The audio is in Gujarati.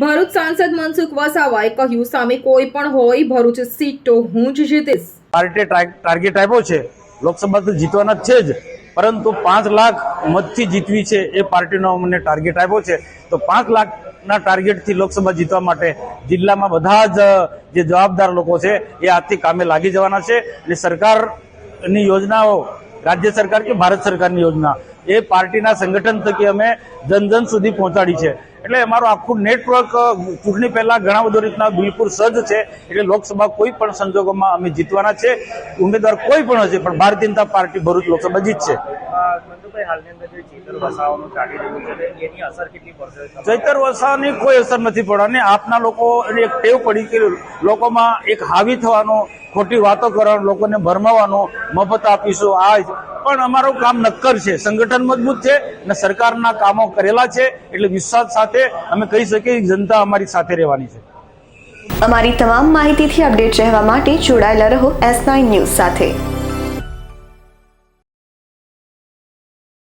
ભરૂચ સાંસદ મનસુખ વસાવાએ કહ્યું, સામે કોઈ પણ હોય, ભરૂચ સીટ તો હું જ જીતીશ. પાર્ટી ટાર્ગેટ આપ્યો છે. લોકસભા તો જીતવાના છે જ. પરંતુ પાંચ લાખ મતથી જીતવી છે એ પાર્ટીનો અમને ટાર્ગેટ આપ્યો છે. તો પાંચ લાખના ટાર્ગેટથી લોકસભા જીતવા માટે જિલ્લામાં બધા જ, જે જવાબદાર લોકો છે, એ આજથી કામે લાગી જવાના છે. અને સરકારની યોજનાઓ, રાજ્ય સરકાર કે ભારત સરકારની યોજના એ પાર્ટીના સંગઠન થકી અમે જન જન સુધી પહોંચાડી છે. એટલે અમારું આખું નેટવર્ક ચૂંટણી પહેલા ઘણા બધો રીતના બિલકુલ સજ્જ છે. એટલે લોકસભા કોઈ પણ સંજોગોમાં અમે જીતવાના છે. ઉમેદવાર કોઈ પણ હશે પણ ભારતીય જનતા પાર્ટી ભરૂચ લોકસભા જીતશે ચેતર વસાવાનું ચાલી રહ્યું છે એની અસર કેટલી પડશે? ચૈતર વસાવાની કોઈ અસર નથી પડવાની. આપના લોકો એક ટેવ પડી કે લોકોમાં એક હાવી થવાનો ખોટી વાતો કરવાનો લોકોને ભરમાવાનો મફત આપીશું. આ. પણ અમારું કામ નક્કર છે. સંગઠન મજબૂત છે અને સરકારના કામો કરેલા છે એટલે વિશ્વાસ સાથે અમે કહી શકીએ જનતા અમારી સાથે રહેવાની છે. અમારી તમામ માહિતીથી અપડેટ રહેવા માટે જોડાયેલા રહો એસ નાઇન ન્યૂઝ સાથે.